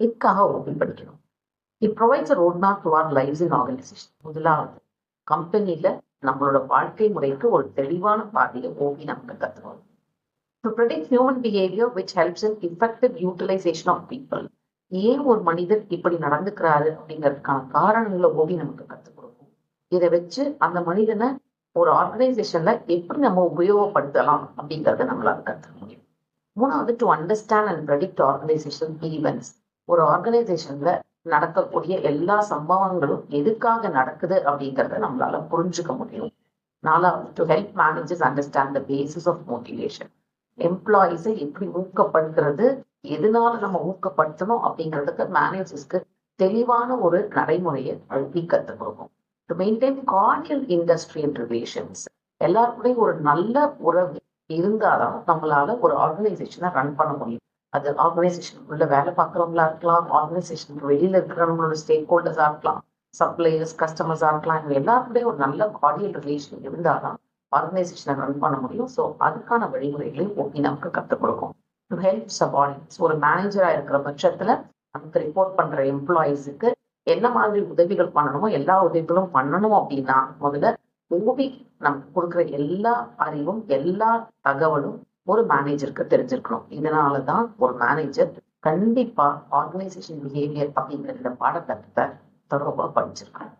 இதுக்காக ஓப்பன் படிக்கணும் it provides road map to our lifes in organisation முதலாவது கம்பெனியில் நம்மளோட வாழ்க்கை முறைக்கு ஒரு தெளிவான பாதையை ஓவி நமக்கு கற்றுக்கணும் to predict human behaviour which helps in effective utilisation of people ஏன் ஒரு மனிதர் இப்படி நடந்துக்கிறாரு அப்படிங்கிறதுக்கான காரணங்களை ஓவி நமக்கு கற்றுக் கொடுக்கும். இதை வச்சு அந்த மனிதனை ஒரு ஆர்கனைசேஷன்ல எப்படி நம்ம உபயோகப்படுத்தலாம் அப்படிங்கறத நம்மளால கற்றுக்க முடியும். மூணாவது to understand and predict organisation events ஒரு ஆர்கனைசேஷன்ல நடக்கக்கூடிய எல்லா சம்பவங்களும் எதுக்காக நடக்குது அப்படிங்கிறத நம்மளால புரிஞ்சுக்க முடியும். நாலாவது to help managers understand the basis of motivation எம்ப்ளாயிஸை எப்படி ஊக்கப்படுத்துறது எதனால நம்ம ஊக்கப்படுத்தணும் அப்படிங்கிறதுக்கு மேனேஜர்ஸ்க்கு தெளிவான ஒரு நடைமுறையை அழுத்தி கற்றுக் கொடுக்கும். To maintain cordial industrial relations எல்லாருக்குடையும் ஒரு நல்ல உறவு இருந்தாதான் நம்மளால ஒரு ஆர்கனைசேஷனை ரன் பண்ண முடியும். அது ஆர்கனைசேஷன் உள்ள வேலை பார்க்குறவங்களா இருக்கலாம் ஆர்கனைசேஷனுக்கு வெளியில இருக்கிறவங்களோட ஸ்டேக் ஹோல்டர்ஸா இருக்கலாம் சப்ளையர்ஸ் கஸ்டமர்ஸா இருக்கலாம் இவங்க எல்லாருக்குமே ஒரு நல்ல கார்டியல் ரிலேஷன் இருந்தால்தான் ஆர்கனைசேஷனை ரன் பண்ண முடியும். ஸோ அதுக்கான வழிமுறைகளையும் ஓகே நமக்கு கற்றுக் கொடுக்கும். டு ஹெல்ப் சபார்டினேட்ஸ் ஒரு மேனேஜரா இருக்கிற பட்சத்துல நமக்கு ரிப்போர்ட் பண்ற எம்ப்ளாயிஸுக்கு என்ன மாதிரி உதவிகள் பண்ணணுமோ எல்லா உதவிகளும் பண்ணணும் அப்படின்னா முதல்ல ஓபி நமக்கு கொடுக்குற எல்லா அறிவும் எல்லா தகவலும் ஒரு மேனேஜருக்கு தெரிஞ்சிருக்கணும். இதனாலதான் ஒரு மேனேஜர் கண்டிப்பா ஆர்கனைசேஷன் பிஹேவியர் அப்படிங்கிற இந்த பாடத்திட்டத்தை தொடர்பாக படிச்சிருக்கணும்